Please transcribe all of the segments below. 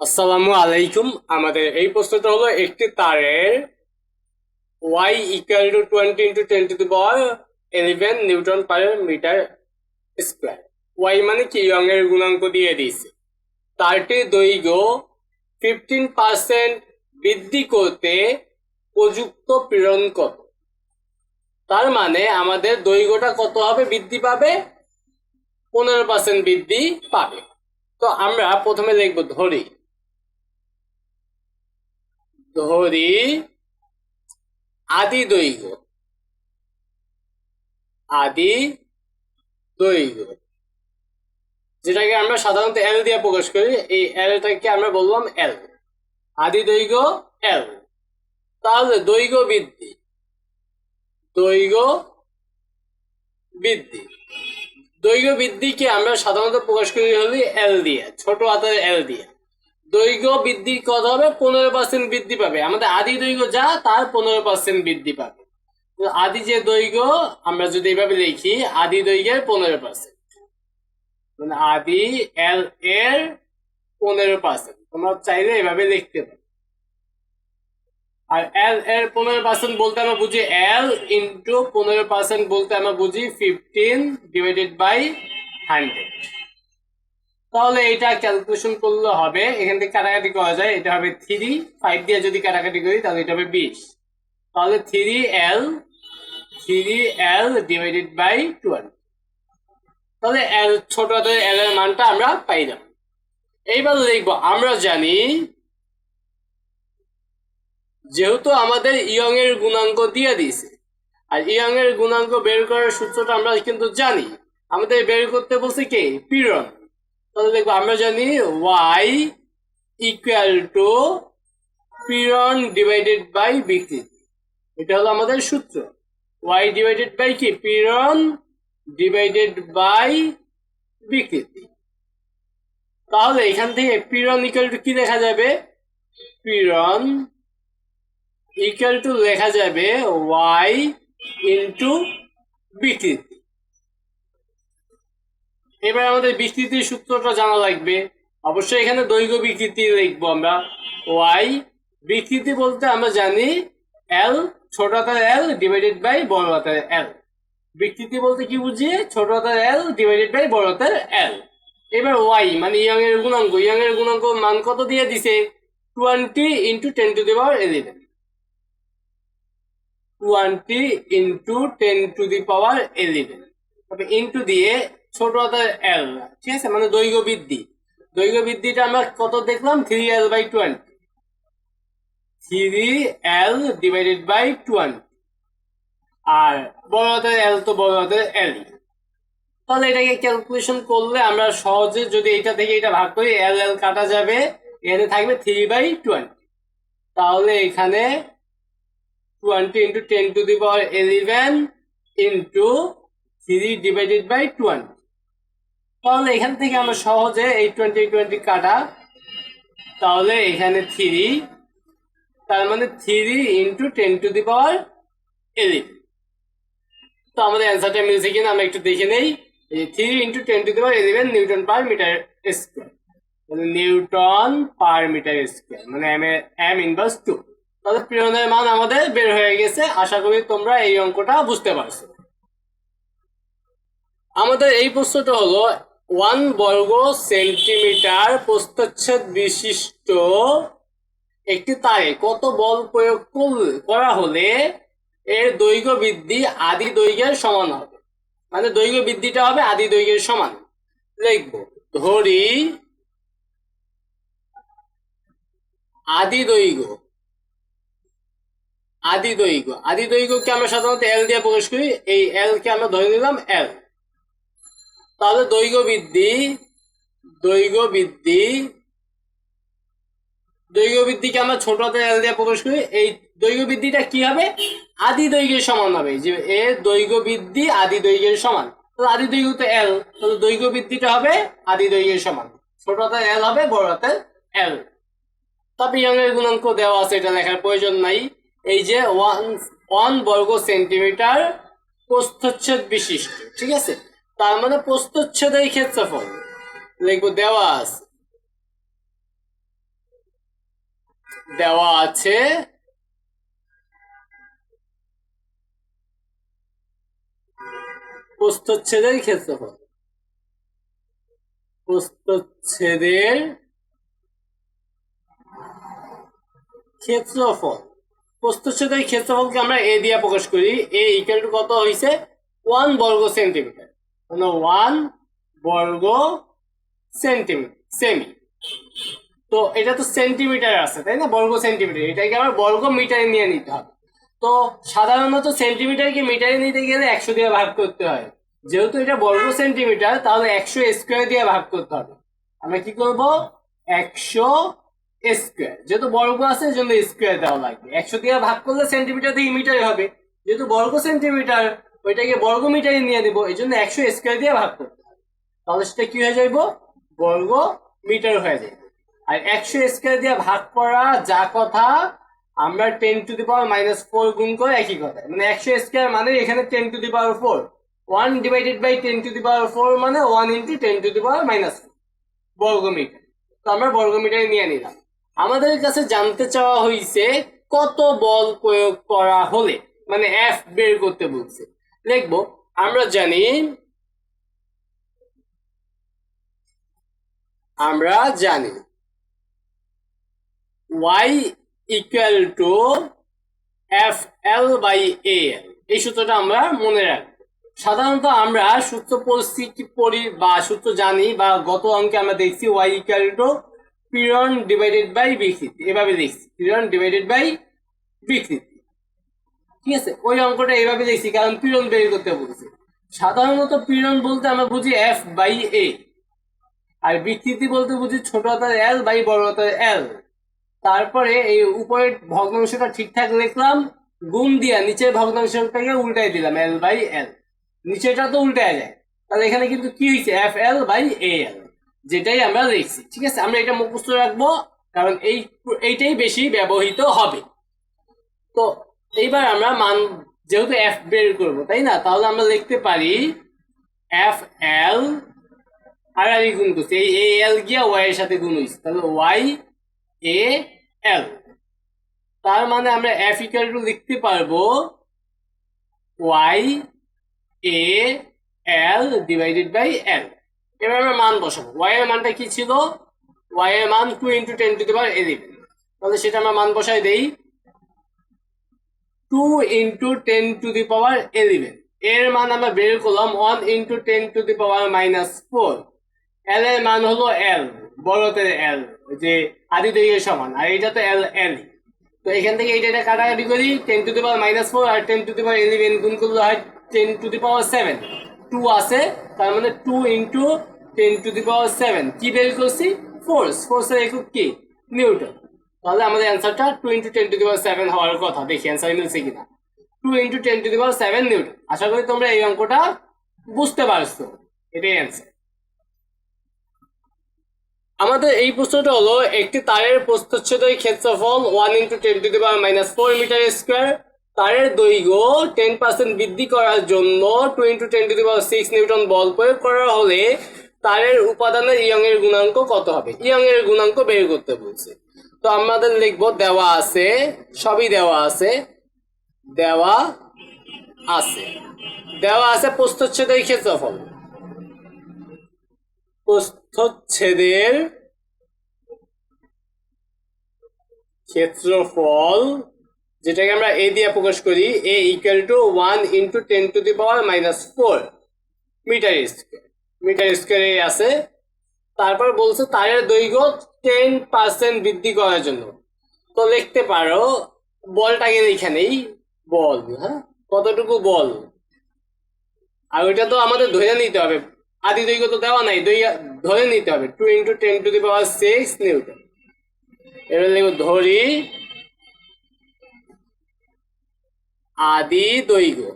আসসালামু আলাইকুম। আমাদের এই প্রশ্নটা হলো, একটি তারের Y equal to twenty into ten to the power eleven newton per metre square Y মানে কি? রঙের গুণাঙ্ক দিয়ে দিয়েছে। তারটির দৈর্ঘ্য ফিফটিন পার্সেন্ট বৃদ্ধি করতে প্রযুক্ত প্রেরণ কত? তার মানে আমাদের দৈর্ঘ্যটা কত হবে? বৃদ্ধি পাবে? পনেরো পার্সেন্ট বৃদ্ধি পাবে। তো আমরা প্রথমে লিখব ধরি। ধরি আদি দৈর্ঘ্য। আদি দৈর্ঘ্য। যেটাকে আমরা সাধারণত এল দিয়ে প্রকাশ করি, এই এলটাকে আমরা বললাম এল আদি দৈর্ঘ্য এল তাহলে দৈর্ঘ্য বৃদ্ধি। দৈর্ঘ্য বৃদ্ধি। দৈর্ঘ্য বৃদ্ধিকে আমরা সাধারণত প্রকাশ করি হলি এল দিয়ে, ছোট হাতের এল দিয়ে। দৈর্ঘ্য বৃদ্ধি কত হবে, পনেরো পার্সেন্ট বৃদ্ধি পাবে। আমাদের আদি দৈর্ঘ্য যা, তার পনেরো পার্সেন্ট বৃদ্ধি পাবে। আদি যে দৈর্ঘ্য, আমরা যদি এইভাবে লিখি, আদি দৈর্ঘ্যের পনেরো পার্সেন্ট মানে আদি এল এর পনেরো পার্সেন্ট তোমরা চাইলে এভাবে লিখতে পারো। আর এল এর পনেরো পার্সেন্ট বলতে আমরা বুঝি এল ইন্টু পনেরো পার্সেন্ট বলতে আমরা বুঝি ফিফটিন ডিভাইডেড বাই হান্ড্রেড তাহলে এটা ক্যালকুলেশন করলে হবে, এখান থেকে কাটাকাটি করা যায়, এটা হবে থ্রি ফাইভ দিয়ে যদি কাটাকাটি করি, তাহলে এটা হবে বিশ। তাহলে three L three L divided by twelve তাহলে এল ছোট হাতের এল এর মানটা আমরা পাইলাম এইবার লিখব, আমরা জানি যেহেতু আমাদের ইয়ং এর গুণাঙ্ক দিয়ে দিয়েছে। আর ইয়ং এর গুণাঙ্ক বের করার সূত্রটা আমরা কিন্তু জানি। আমাদের বের করতে বলছে কে? পীড়ন তাহলে দেখব আমরা জানি ওয়াই ইকুয়াল টু পীড়ন ডিভাইডেড বাই বিকৃতি এটা হলো আমাদের সূত্র। ওয়াই ডিভাইডেড বাই কি? পিরন ডিভাইডেড বাই বিকৃতি তাহলে এখান থেকে পিরন ইকুয়াল টু কি লেখা যাবে? পিরন ইকুয়াল টু লেখা যাবে ওয়াই ইন্টু বিকৃতি এবার আমাদের বিকৃতির সূত্রটা জানা লাগবে। অবশ্যই এখানে দৈর্ঘ্য বিকৃতি লিখব আমরা। ওয়াই বিকৃতি বলতে আমরা জানি এল ছোট হাতের এল ডিভাইডেড বাই বড় হাতের এল বিকৃতি বলতে কি বুঝি? ছোট হাতের এল ডিভাইডেড বাই বড় হাতের এল এবার ওয়াই মানে ইয়ং এর গুণাঙ্ক। ইয়ং এর গুণাঙ্ক মান কত দিয়ে দিছে? Twenty into ten to the power eleven twenty into ten to the power eleven তবে ইন্টু দিয়ে ছোট হাতের এল ঠিক আছে? মানে দৈর্ঘ্য বৃদ্ধি। দৈর্ঘ্য বৃদ্ধিটা আমরা কত দেখলাম? Three L by twenty three L divided by twenty আর বড় হাতের এল তো বড় হাতের এল তাহলে এটাকে ক্যালকুলেশন করলে আমরা সহজে যদি এটা থেকে এটা ভাগ করি এল এল কাটা যাবে, এখানে থাকবে থ্রি বাই টোয়েন্টি তাহলে এখানে twenty into ten to the power eleven into three divided by twenty তাহলে এখান থেকে আমরা সহজে এই টোয়েন্টি টোয়েন্টি কাটা। তাহলে এখানে থ্রি তার মানে three into ten to the power eleven তো আমাদের অ্যান্সারটা মিলছে কিনা আমরা একটু দেখে নেই। Three into ten to the power eleven newton per metre square মানে নিউটন পার মিটার স্কোয়ার মানে এম এম ইনভার্স টু তাহলে প্রেরণের মান আমাদের বের হয়ে গেছে। আশা করি তোমরা এই অঙ্কটা বুঝতে পারছ। আমাদের এই প্রশ্নটা হলো ওয়ান বর্গ সেন্টিমিটার প্রস্থচ্ছেদ বিশিষ্ট একটি তারে কত বল প্রয়োগ করা হলে এর দৈর্ঘ্য বৃদ্ধি আদি দৈর্ঘ্যের সমান হবে। মানে দৈর্ঘ্য বৃদ্ধিটা হবে আদি দৈর্ঘ্যের সমান। লিখব, ধরি আদি দৈর্ঘ্য আদি দৈর্ঘ্য। আদি দৈর্ঘ্যকে আমরা সাধারণত এল দিয়ে প্রকাশ করি। এই এল কে আমরা ধরে নিলাম এল তাহলে দৈর্ঘ্য বৃদ্ধি দৈর্ঘ্য বৃদ্ধি দৈর্ঘ্য বৃদ্ধিকে আমরা ছোট হাতের এল দিয়ে প্রকাশ করি। এই দৈর্ঘ্য বৃদ্ধিটা কি হবে? আদি দৈর্ঘ্যের সমান হবে। যে এ দৈর্ঘ্য বৃদ্ধি আদি দৈর্ঘ্যের সমান। তাহলে আদি দৈর্ঘ্য তো এল তাহলে দৈর্ঘ্য বৃদ্ধিটা হবে আদি দৈর্ঘ্যের সমান। ছোট হাতের এল হবে, বড় এল তবে ইয়ং এর গুণাঙ্ক দেওয়া আছে, এটা লেখার প্রয়োজন নাই। এই যে ওয়ান ওয়ান বর্গ সেন্টিমিটার প্রস্থচ্ছেদ বিশিষ্ট, ঠিক আছে? তার মানে প্রস্থচ্ছেদের ক্ষেত্রফল। লিখব, দেওয়া আছে। দেওয়া আছে। প্রস্থচ্ছেদের ক্ষেত্রফল। প্রস্থচ্ছেদের ক্ষেত্রফল। প্রস্থচ্ছেদের ক্ষেত্রফলকে আমরা এ দিয়ে প্রকাশ করি। এ ইকুয়াল টু কত হয়েছে ওয়ান বর্গ সেন্টিমিটার মানে ওয়ান বর্গ সেন্টিমিটার সেমি তো এটা তো সেন্টিমিটার আছে, তাই না? বর্গ সেন্টিমিটার এটাকে আবার বর্গ মিটারে নিয়ে নিতে হবে। তো সাধারণত সেন্টিমিটারকে মিটারে নিতে গেলে একশো দিয়ে ভাগ করতে হয়। যেহেতু এটা বর্গ সেন্টিমিটার তাহলে একশো স্কোয়ার দিয়ে ভাগ করতে হবে। আমরা কি করব? একশো স্কোয়ার যেহেতু বর্গ আছে জন্য স্কোয়ার দেওয়া লাগবে। একশো দিয়ে ভাগ করলে সেন্টিমিটার থেকে মিটারে হবে। যেহেতু বর্গ সেন্টিমিটার ওইটাকে বর্গ মিটারে নিয়ে দেবো এই জন্য একশো স্কোয়ার দিয়ে ভাগ করতে হবে। তাহলে সেটা কি হয়ে যাইব? বর্গ মিটার হয়ে যাবে আর একশো স্কোয়ার দিয়ে ভাগ করা যা কথা, আমরা ten to the power minus four গুণ করে একই কথা। মানে একশো স্কোয়ার মানে এখানে ten to the power four one divided by ten to the power four মানে one into ten to the power minus বর্গ মিটার তো আমরা বর্গ মিটারে নিয়ে নিলাম। আমাদের কাছে জানতে চাওয়া হয়েছে কত বল প্রয়োগ করা হলে? মানে এফ বের করতে বলছে। লিখব আমরা জানি আমরা জানি Y equal to F L by A L এই সূত্রটা আমরা মনে রাখব। সাধারণত আমরা সূত্র পরিস্থিতি পড়ি বা সূত্র জানি বা গত অঙ্কে আমরা দেখছি ওয়াই ইকুয়াল টু পীড়ন ডিভাইডেড বাই বিকৃতি। এভাবে দেখছি পীড়ন ডিভাইডেড বাই বিকৃতি। ঠিক আছে, ওই অঙ্কটা এইভাবে দেখছি, কারণ পীড়ন বের করতে বলছে। সাধারণত পীড়ন বলতে আমরা বুঝি এফ বাই এ আর বিকৃতি বলতে বুঝি ছোট হাতের এল বাই বড় হাতের এল তারপরে এই উপরের ভগ্নাংশটা ঠিকঠাক লিখলাম, গুণ দিয়া নিচের ভগ্নাংশটাকে উল্টাই দিলাম এল বাই এল নিচেটা তো উল্টায় যায়। তাহলে এখানে কিন্তু কি হয়েছে? এফ এল বাই এ এল যেটাই আমরা লিখছি, ঠিক আছে? আমরা এটা মুখস্থ রাখব, কারণ এই, এইটাই বেশি ব্যবহৃত হবে। তো এইবার আমরা মান যেহেতু এফ বের করব, তাই না? তাহলে আমরা লিখতে পারি এফ এল আর আর গুণ করছি। এই এ এল গিয়া ওয়াই এর সাথে গুণ হয়েছে তাহলে ওয়াই এ এল তার মানে আমরা এফ ইকুয়াল টু লিখতে পারব Y A L divided by L এবার আমরা মান বসাবো। ওয়াই এর মানটা কি ছিল? ওয়াই এর মান two into ten to the power eleven তাহলে সেটা আমরা মান বসাই দেই। Two into ten to the power eleven এর মান আমরা বের করলাম one into ten to the power minus four L এর মান হলো এল বড়তের এল যে আদি দৈর্ঘ্যের সমান, আর এটা তো এল এল তো এখান থেকে এইটা এটা কাটাকাটি করি ten to the power minus four R ten to the power eleven গুণ করলে হয় ten to the power seven two আছে, তার মানে two into ten to the power seven কি বের করছি? ফোর্স ফোর্সের একক কি? নিউটন তাহলে আমাদের অ্যান্সারটা two into ten to the power seven হওয়ার কথা। দেখি অ্যান্সার মিলছে কিনা। Two into ten to the power seven newton. আশা করি তোমরা এই অঙ্কটা বুঝতে পারছ। এটাই অ্যান্সার আমাদের এই প্রশ্নটা হলো, একটি তারের প্রস্থচ্ছেদের ক্ষেত্রফল one into ten to the power minus four metre square তারের দৈর্ঘ্য টেন পার্সেন্ট বৃদ্ধি করার জন্য two into ten to the power six newton বল প্রয়োগ করা হলে তারের উপাদানের ইয়ং এর গুণাঙ্ক কত হবে? ইয়ং এর গুণাঙ্ক বের করতে বলছে। তো আমাদের লিখব দেওয়া আছে, সবই দেওয়া আছে দেওয়া আছে। দেওয়া আছে প্রস্থচ্ছেদের ক্ষেত্রফল প্রস্থচ্ছেদের ক্ষেত্রফল, যেটাকে আমরা এ দিয়ে প্রকাশ করি A equal to one into ten to the power minus four metre square metre স্কোয়ারে আছে তারপর বলছে তারের দৈর্ঘ্য টেন পার্সেন্ট বৃদ্ধি করার জন্য। তো লিখতে পারো বলটাকে এখানেই, বল হ্যাঁ? কতটুকু বল? আর ওইটা তো আমাদের ধরে নিতে হবে। আদি দৈর্ঘ্য তো দেওয়া নাই ধরে নিতে হবে। Two into ten to the power six newton এবার লিখব ধরি, আদি দৈর্ঘ্য।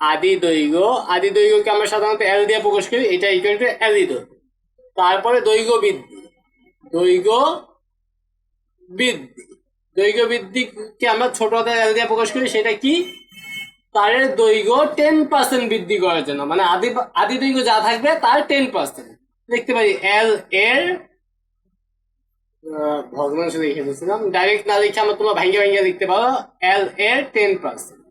আদি দৈর্ঘ্য, আদি দৈর্ঘ্যকে আমরা সাধারণত এল দিয়ে প্রকাশ করি, এটা ইকুয়াল টু এল দৈর্ঘ্য। তারপরে দৈর্ঘ্য বৃদ্ধি দৈর্ঘ্য বৃদ্ধি দৈর্ঘ্য বৃদ্ধিকে আমরা ছোট দিয়ে প্রকাশ করি, সেটা কি? তারের দৈর্ঘ্য টেন পার্সেন্ট বৃদ্ধি করার জন্য। মানে আদি আদি দৈর্ঘ্য যা থাকবে তার টেন পার্সেন্ট দেখতে পারি এল এর ভগ্নাংশ লিখে দিয়েছিলাম। ডাইরেক্ট না লিখে আমরা তোমরা ভাঙ্গে ভাঙ্গে লিখতে পারো। এল এর টেন পার্সেন্ট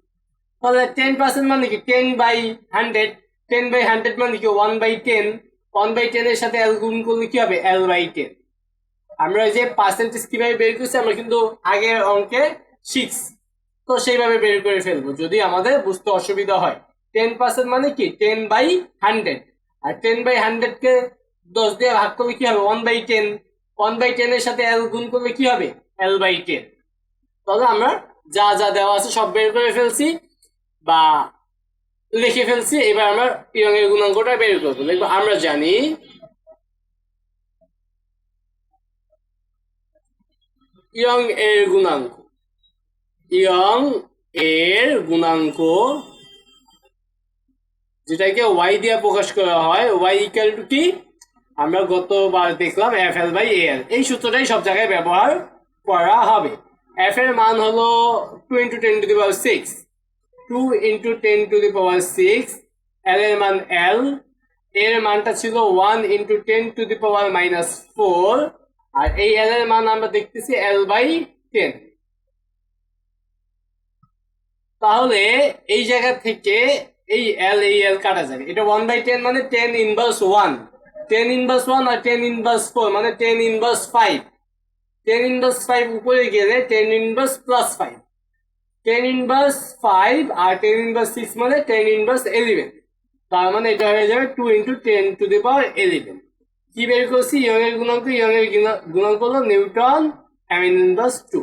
তাহলে টেন পার্সেন্ট মানে কি? Ten by hundred ten by hundred মানে কি? One by ten one by টেনের সাথে এল গুণ করলে কি হবে? এল বাই টেন আমরা যে পার্সেন্টেজ কীভাবে বের করছি, আমরা কিন্তু আগের অঙ্কে সিক্স তো সেইভাবে বের করে ফেলব, যদি আমাদের বুঝতে অসুবিধা হয়। টেন পার্সেন্ট মানে কি? টেন বাই হান্ড্রেড আর টেন বাই হান্ড্রেড কে দশ দিয়ে ভাগ করলে কি হবে? One by ten one by টেনের সাথে এল গুণ করলে কি হবে? এল বাই টেন তাহলে আমরা যা যা দেওয়া আছে সব বের করে ফেলছি, বা লিখে ফেলছি, এবার আমরা ইয়ং এর গুণাঙ্কটা বের করব। দেখব, আমরা জানি ইয়ং এর গুণাঙ্ক ইয়ং এর গুণাঙ্ক যেটাকে ওয়াই দিয়ে প্রকাশ করা হয় ওয়াই ইকুয়াল টু কি? আমরা গতবার দেখলাম F L by A L এই সূত্রটাই সব জায়গায় ব্যবহার করা হবে। এফ এর মান হলো two into ten to six two into ten to the power six L এর মান এল এর মানটা ছিল one into ten to the power minus four আর এই এল এর মান আমরা দেখতেছি এল বাই টেন তাহলে এই জায়গা থেকে এই এল এই এল কাটা যাবে। এটা ওয়ান বাই টেন মানে ten inverse one ten inverse one আর টেন ইনভার্স ফোর মানে ten inverse five ten inverse five উপরে গেলে ten inverse plus five ten inverse five আর টেন ইনভার্স সিক্স মানে টেন ইনভার্স এলিভেন তার মানে এটা হয়ে যাবে two into ten to the power eleven কি বের করছি? ইয়ং এর গুণাঙ্ক ইয়ং এর গুণা- গুণাঙ্ক হলো নিউটন এম ইনভার্স টু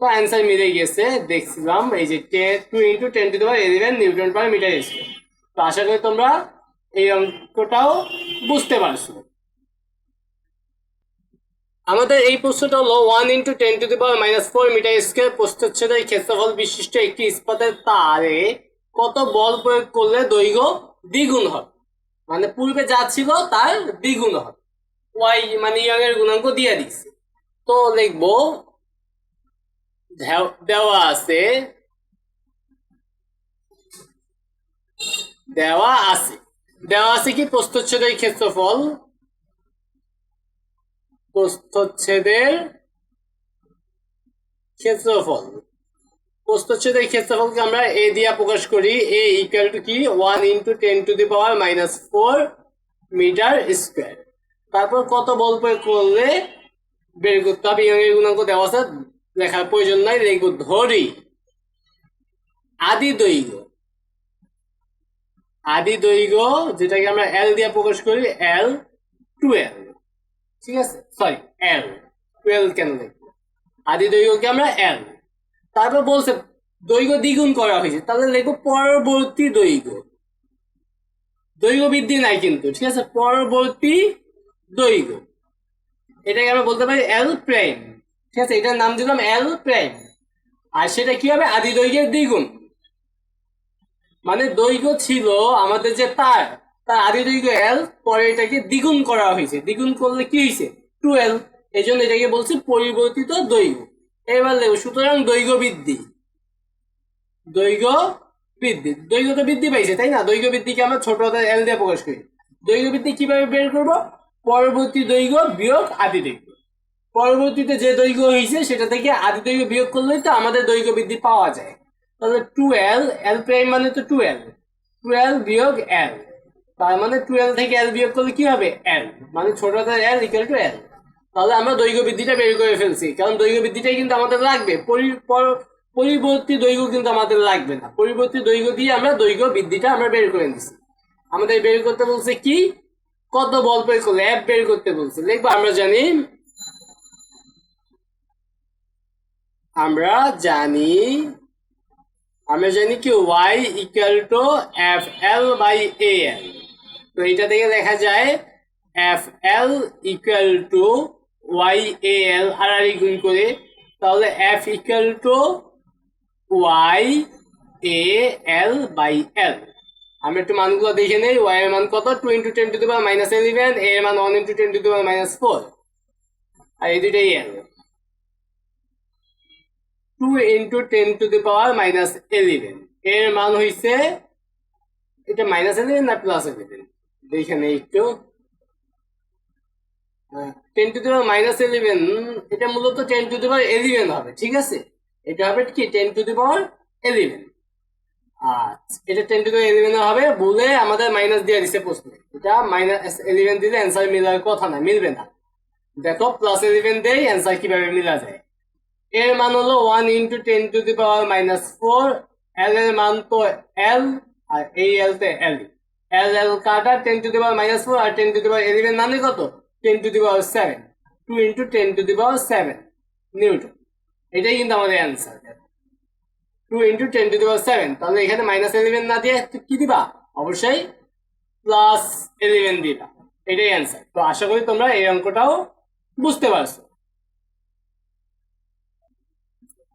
তো অ্যান্সার মিলে গেছে, দেখছিলাম, এই যে two into ten to the power eleven newton per metre square তো আশা করি তোমরা এই অঙ্কটাও বুঝতে পারছ। আমাদের এই প্রশ্নটা হলো one into ten to the power minus four metre square প্রস্থচ্ছেদের ক্ষেত্রফল বিশিষ্ট একটি ইস্পাতের তারে কত বল প্রয়োগ করলে দৈর্ঘ্য দ্বিগুণ হবে? মানে পূর্বে যা ছিল তার দ্বিগুণ হবে। ওয়াই মানে ইয়ং এর গুণাঙ্ক দিয়ে দিচ্ছে তো লিখব, দেও- দেওয়া আছে দেওয়া আছে। দেওয়া আছে কি প্রস্থচ্ছেদের ক্ষেত্রফল? প্রস্থচ্ছেদের ক্ষেত্রফল। প্রস্থচ্ছেদের ক্ষেত্রফলকে আমরা এ দিয়া প্রকাশ করি। এ ইকুয়াল টু কি? One into ten to the power minus four metre square তারপর কত বল প্রয়োগ করলে বের করতে হবে? ইয়ং এর গুণাঙ্ক দেওয়া আছে, লেখার প্রয়োজন নাই, লিখব ধরি। আদি দৈর্ঘ্য। আদি দৈর্ঘ্য, যেটাকে আমরা এল দিয়ে প্রকাশ করি এল টুয়েলভ ঠিক আছে? সরি এল টুয়েলভ কেন লিখব? আদি দৈর্ঘ্যকে আমরা এল তারপর বলছে, দৈর্ঘ্য দ্বিগুণ করা হয়েছে। তাহলে লিখব পরবর্তী দৈর্ঘ্য। দৈর্ঘ্য বৃদ্ধি নাই কিন্তু, ঠিক আছে? পরবর্তী দৈর্ঘ্য। এটাকে আমরা বলতে পারি এল প্রাইম ঠিক আছে? এটার নাম দিলাম এল প্রাইম আর সেটা কি হবে? আদি দৈর্ঘ্যের দ্বিগুণ। মানে দৈর্ঘ্য ছিল আমাদের যে তার। তার আদি দৈর্ঘ্য এল পরে এটাকে দ্বিগুণ করা হয়েছে। দ্বিগুণ করলে কি হয়েছে? টুয়েলভ এই জন্য এটাকে বলছে পরিবর্তিত দৈর্ঘ্য। এবার দেখো, সুতরাং দৈর্ঘ্য বৃদ্ধি। দৈর্ঘ্য বৃদ্ধি। দৈর্ঘ্য তো বৃদ্ধি পাইছে, তাই না? দৈর্ঘ্য বৃদ্ধিকে আমরা ছোট এল দিয়ে প্রকাশ করি। দৈর্ঘ্য বৃদ্ধি কীভাবে বের করব? পরবর্তী দৈর্ঘ্য বিয়োগ আদি দৈর্ঘ্য। পরবর্তীতে যে দৈর্ঘ্য হয়েছে, সেটা থেকে আদি দৈর্ঘ্য বিয়োগ করলেই তো আমাদের দৈর্ঘ্য বৃদ্ধি পাওয়া যায়। তাহলে টুয়েলভ এল এল প্রাইম মানে তো টু টুয়েলভ টুয়েলভ বিয়োগ এল তার মানে টুয়েলভ থেকে এল বিয়োগ করলে কি হবে? এল মানে ছোট হাতের এল ইকুয়াল টু এল তাহলে আমরা দৈর্ঘ্য বৃদ্ধিটা বের করে ফেলছি। কারণ দৈর্ঘ্য বৃদ্ধিটাই কিন্তু আমাদের লাগবে। পরি- পরিবর্তী দৈর্ঘ্য কিন্তু আমাদের লাগবে না। পরিবর্তী দৈর্ঘ্য দিয়ে আমরা দৈর্ঘ্য বৃদ্ধিটা আমরা বের করে নিচ্ছি আমাদের বের করতে বলছে কি? কত বল প্রয়োগ করলে? অ্যাপ বের করতে বলছে। লিখব, আমরা জানি আমরা জানি আমরা জানি কি? Y equal to F L by A L তো এটা থেকে লেখা যায় F L equal to Y A L আর আর গুণ করে। তাহলে F equal to Y A L by L আমরা একটু মানগুলো দেখে নেই। ওয়াই এর মান কত? Two into ten to the minus eleven A এর মান one into ten to the minus four আর এই দুইটাই L two into ten to the power minus eleven এর মান হইছে, এটা মাইনাস ইলেভেন না প্লাস ইলেভেন নেই একটু। Ten to the power minus eleven এটা মূলত ten to the power eleven হবে, ঠিক আছে? এটা হবে কি? Ten to the power eleven আচ্ছা এটা টেন টু হবে বলে আমাদের মাইনাস দিয়ে দিছে প্রশ্নে। এটা মাইনাস ইলেভেন দিলে অ্যান্সার মিলার কথা না, মিলবে না। দেখো প্লাস ইলেভেন দেই অ্যান্সার কীভাবে মিলা যায়? এর মান হলো one into ten to the minus four L এর মান তো এল আর এই এল তে এল এল এল কাটা ten to the power minus four R ten to the power eleven মানে কত? Ten to the power seven two into ten to the power seven newton এটাই কিন্তু আমাদের answer two into ten to the power seven তাহলে এখানে minus eleven না দিয়ে কি দিবা? অবশ্যই প্লাস ইলেভেন দিবা। এটাই অ্যান্সার তো আশা করি তোমরা এই অঙ্কটাও বুঝতে পারছ।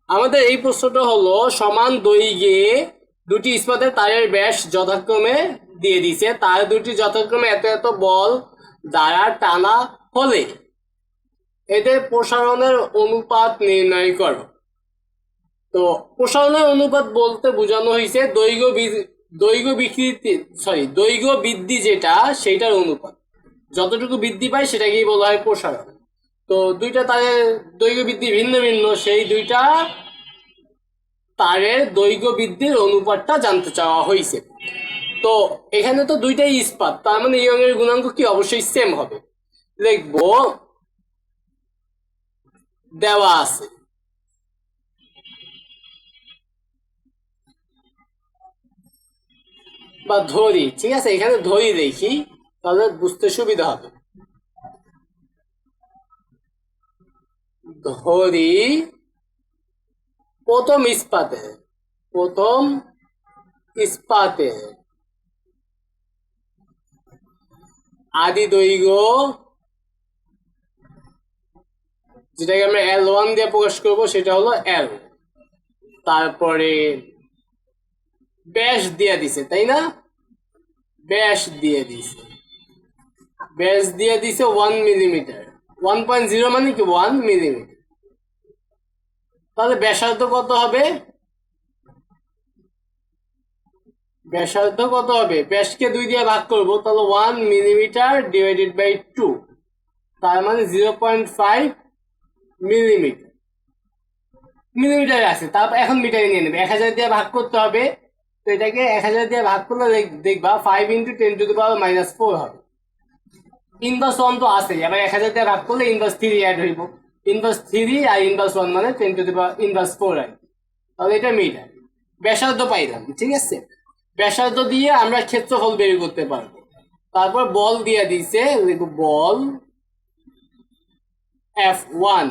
আমাদের এই প্রশ্নটা হলো, সমান দৈর্ঘ্যে দুটি ইস্পাতের তারের ব্যাস যথাক্রমে দিয়ে দিছে তার দুটি যথাক্রমে এত এত বল দ্বারা টানা হলে এদের প্রসারণের অনুপাত নির্ণয় করো। তো প্রসারণের অনুপাত বলতে বোঝানো হয়েছে দৈর্ঘ্য দৈর্ঘ্য বিকৃতি সরি দৈর্ঘ্য বৃদ্ধি যেটা, সেইটার অনুপাত। যতটুকু বৃদ্ধি পায় সেটাকেই বলা হয় প্রসারণ। তো দুইটা তারের দৈর্ঘ্য বৃদ্ধি ভিন্ন ভিন্ন, সেই দুইটা তারের দৈর্ঘ্য বৃদ্ধির অনুপাতটা জানতে চাওয়া হয়েছে। তো এখানে তো দুইটাই ইস্পাত, তার মানে এই অঙ্গের গুণাঙ্ক কি? অবশ্যই সেম হবে। লিখব দেওয়া আছে। বা ধরি, ঠিক আছে, এখানে ধরি দেখি, তাহলে বুঝতে সুবিধা হবে। ধরি, প্রথম ইস্পাতে প্রথম ইস্পাতে আদি দৈর্ঘ্য। যেটাকে আমরা এল ওয়ান দিয়ে প্রকাশ করব, সেটা হলো এল তারপরে ব্যাস দিয়ে দিছে, তাই না? ব্যাস দিয়ে দিছে। ব্যাস দিয়ে দিছে one millimetre one point zero মানে কি? ওয়ান মিলিমিটার তাহলে ব্যাসার্ধ কত হবে? ব্যাসার্ধ কত হবে? ব্যাসকে দুই দিয়ে ভাগ করব, তাহলে one millimetre divided by two তার মানে zero point five millimetre millimetre আছে, তারপর এখন মিটারে নিয়ে নেবে। এক হাজার দিয়ে ভাগ করতে হবে, তো এটাকে এক হাজার দিয়ে ভাগ করলে দেখ- দেখবা five into ten to the power minus four হবে। ইনভার্স ওয়ান তো আছে এবার এক হাজার দিয়ে ভাগ করলে ইনভার্স থ্রি অ্যাড হইব। ইনভার্স থ্রি আর ইনভার্স ওয়ান মানে ten to the power inverse four আর তাহলে এটা মিটার ব্যাসার্ধ পাইলাম, ঠিক আছে? ব্যাসার্ধ দিয়ে আমরা ক্ষেত্রফল বের করতে পারব। তারপর বল দিয়ে দিছে বল এফ ওয়ান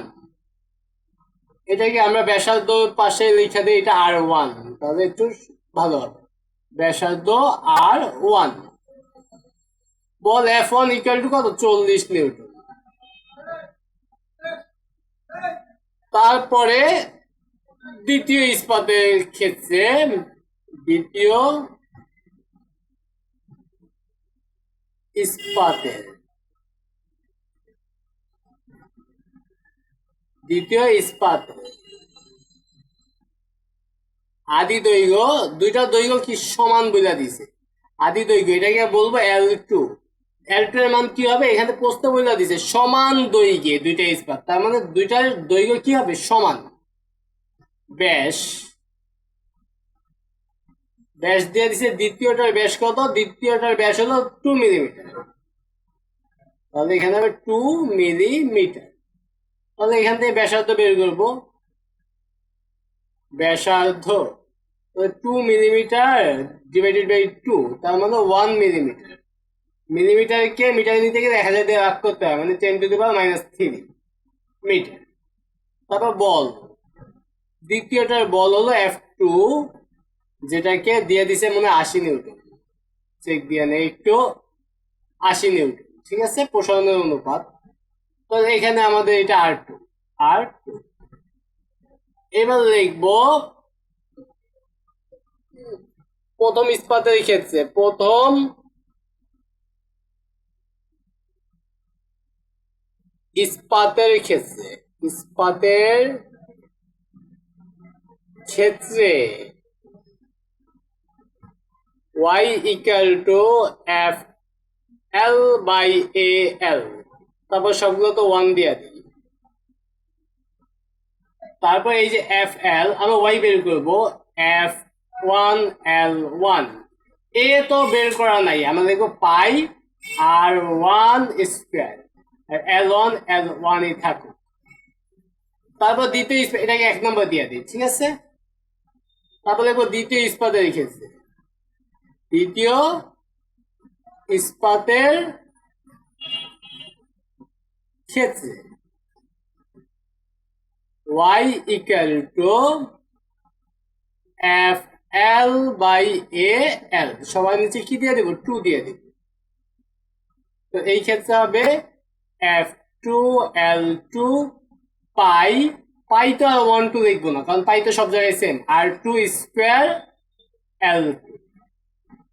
এটাকে আমরা ব্যাসার্ধ পাশে লিখে দিই, এটা আর ওয়ান তাহলে একটু ভালো হবে। ব্যাসার্ধ আর ওয়ান বল এফ ওয়ান ইকুয়াল টু কত? চল্লিশ নিউটন। তারপরে দ্বিতীয় ইস্পাতের ক্ষেত্রে দ্বিতীয় ইস্পাতের দ্বিতীয় ইস্পাত। আদি দৈর্ঘ্য, দুইটা দৈর্ঘ্য কি সমান বলে দিছে? আদি দৈর্ঘ্য, এটাকে বলব এল টু এল টু এর মান কি হবে? এখানে প্রশ্ন বলে দিছে, সমান দৈর্ঘ্যে দুইটা ইস্পাত। তার মানে দুইটার দৈর্ঘ্য কি হবে? সমান। ব্যাস ব্যাস দিয়ে দিছে, দ্বিতীয়টার ব্যাস কত? দ্বিতীয়টার ব্যাস হলো টু মিলিমিটার তাহলে এখানে হবে টু মিলিমিটার তাহলে এখান থেকে ব্যাসার্ধ বের করব। ব্যাসার্ধ two millimetre divided by two তার মানে ওয়ান মিলিমিটার মিলিমিটারকে মিটার নিতে গেলে এক হাজার দিয়ে ভাগ করতে হয় মানে ten to the minus three metre তারপর বল। দ্বিতীয়টার বল হলো এফ টু যেটাকে দিয়ে দিছে মনে আশি নিউটন। চেক দিয়ে নেই, একটু আশি নিউটন, ঠিক আছে? প্রসারণের অনুপাত। তো এখানে আমাদের এটা আর টু আর টু। এবার লিখব প্রথম ইস্পাতের ক্ষেত্রে, প্রথম ইস্পাতের ক্ষেত্রে ইস্পাতের ক্ষেত্রে y equal to f l by a l তারপর সবগুলো তো ওয়ান দিয়ে দিই। তারপর এই যে এফ এল আমরা ওয়াই বের করব। F one L one A তো বের করা নাই, আমরা দেখব pi R one square L one L ওয়ানই থাকুক। তারপর দ্বিতীয় এটাকে এক নম্বর দিয়ে দিই, ঠিক আছে? তারপর দেখব দ্বিতীয় ইস্পাতে রেখেছে দ্বিতীয় ইস্পাতের ক্ষেত্রে y equal to f l by a l সবার নিচে কি দিয়ে দেবো? টু দিয়ে দেব। তো এই ক্ষেত্রে হবে f two l two pi pi তো আর ওয়ান টু লিখব না, কারণ পাই তো সব জায়গায় same R two square L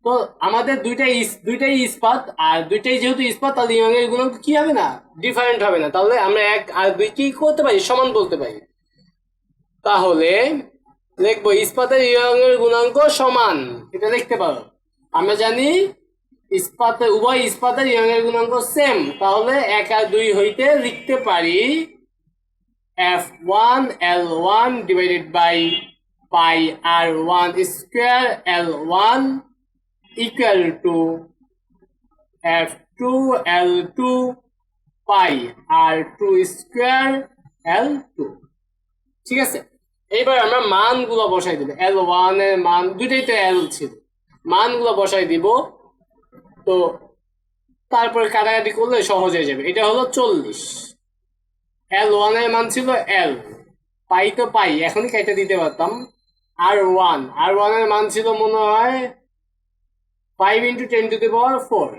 তো আমাদের দুইটাই দুইটাই ইস্পাত, আর দুইটাই যেহেতু ইস্পাত, তাহলে ইয়ংয়ের গুণাঙ্ক কি হবে না? ডিফারেন্ট হবে না। তাহলে আমরা এক আর দুই কি করতে পারি? সমান বলতে পারি। তাহলে লিখব, ইস্পাতের ইয়ংয়ের গুণাঙ্ক সমান। এটা লিখতে পারো। আমরা জানি ইস্পাতের উভয় ইস্পাতের ইয়ংয়ের গুণাঙ্ক সেম তাহলে এক আর দুই হইতে লিখতে পারি F one L one divided by pi R one square L one equal to f2 l2 pi r2 square l2 ঠিক আছে? এইবার আমরা মানগুলো বসাই দিব। এল ওয়ানের মান, দুইটাই তো এল ছিল। মানগুলো বসাই দিব। তো তারপরে কাটাকাটি করলে সহজ হয়ে যাবে। এটা হলো চল্লিশ। এল ওয়ানের মান ছিল এল পাই তো পাই এখনই কেটে দিতে পারতাম। আর ওয়ান আর ওয়ানের মান ছিল মনে হয় five into ten to the power four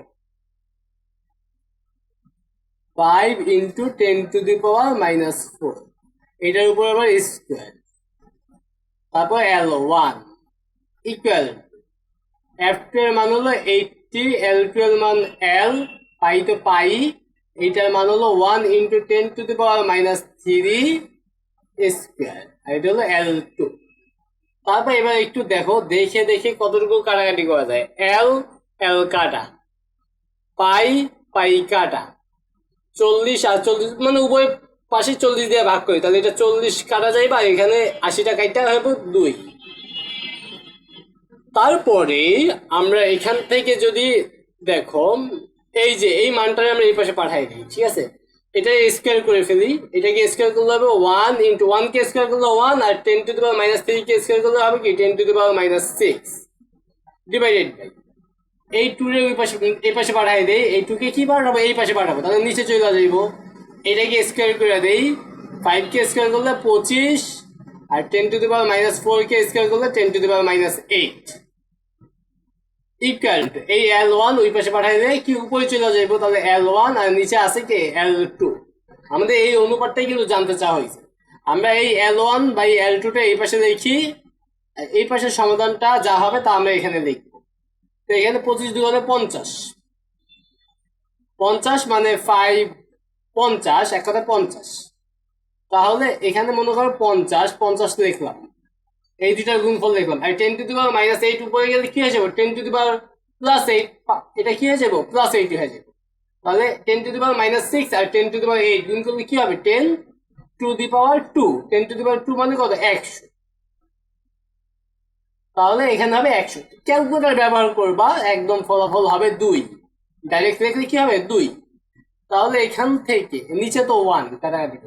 five into ten to the power minus four এটার উপর আবার স্কোয়ার তারপর L one equal F two এর মান হলো এইটটি এল টু এর মান এল পাই তো পাই এইটার মান হলো one into ten to the power minus three square আর এটা হলো এল টু তারপর এবার একটু দেখো দেখে দেখে কতটুকু কাটাকাটি করা যায়? এল এল কাটা। পাই পাই কাটা। চল্লিশ আর চল্লিশ মানে উভয় পাশে চল্লিশ দিয়ে ভাগ করি। তাহলে এটা চল্লিশ কাটা যায় বা এখানে আশিটা কাইটা হবে দুই। তারপরে আমরা এখান থেকে যদি দেখো, এই যে এই মানটা আমরা এই পাশে পাঠাই দিই, ঠিক আছে? এটা স্কোয়ার করে ফেলি। এটাকে স্কোয়ার করলে হবে ওয়ান ইন্টু ওয়ান কে স্কোয়ার করলে one R ten to the power minus three K square করলে হবে কি? Ten to the power minus six divided by এই টুরে ওই পাশে এই পাশে পাঠাই দেই। এই টুকে কি পাঠাবো এই পাশে পাঠাবো তাহলে নিচে চলে যাইব। এটাকে স্কোয়ার করে দেই। ফাইভ কে স্কোয়ার করলে পঁচিশ আর ten to the power minus four K square করলে ten to the power minus eight equal to, এই এল ওয়ান ওই পাশে পাঠাই দেয়, কি উপরে চলে যাইবো? তাহলে এল ওয়ান আর নিচে আছে কি? এল টু আমাদের এই অনুপাতটাই কিন্তু জানতে চাওয়া হয়েছে। আমরা এই এল ওয়ান বাই এল টুটা এই পাশে লিখি এই পাশের সমাধানটা যা হবে তা আমরা এখানে লিখব। তো এখানে পঁচিশ দুই হলে পঞ্চাশ। পঞ্চাশ মানে ফাইভ পঞ্চাশ, এক কথা পঞ্চাশ। তাহলে এখানে মনে করো পঞ্চাশ পঞ্চাশ লিখলাম। এই দুটার গুণফল দেখলাম। আর ten to the power minus eight উপরে গেলে কি হয়ে যাবে? Ten to the power plus eight এটা কি হয়ে যাব? প্লাস এইট হয়ে যাবে। তাহলে ten to the power minus six R ten to the power eight গুণ করলে কি হবে? Ten to the power two ten to the power two মানে কত? একশো। তাহলে এখানে হবে একশো। ক্যালকুলেটার ব্যবহার করবা, একদম ফলাফল হবে দুই। ডাইরেক্ট লিখলে কি হবে? দুই। তাহলে এখান থেকে, নিচে তো ওয়ান কাটাকাটি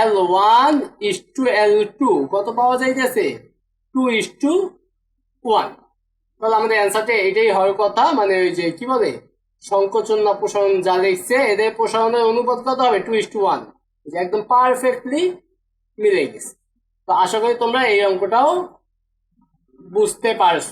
L one is to L two কত পাওয়া যাইতেছে? টু ইস টু ওয়ান তাহলে আমাদের অ্যান্সারটা এটাই হওয়ার কথা। মানে ওই যে কি বলে? সংকোচন না প্রসারণ যা লিখছে এদের প্রসারণের অনুপাত কত হবে? টু ইস টু ওয়ান একদম পারফেক্টলি মিলে গেছে। তো আশা করি তোমরা এই অঙ্কটাও বুঝতে পারছ।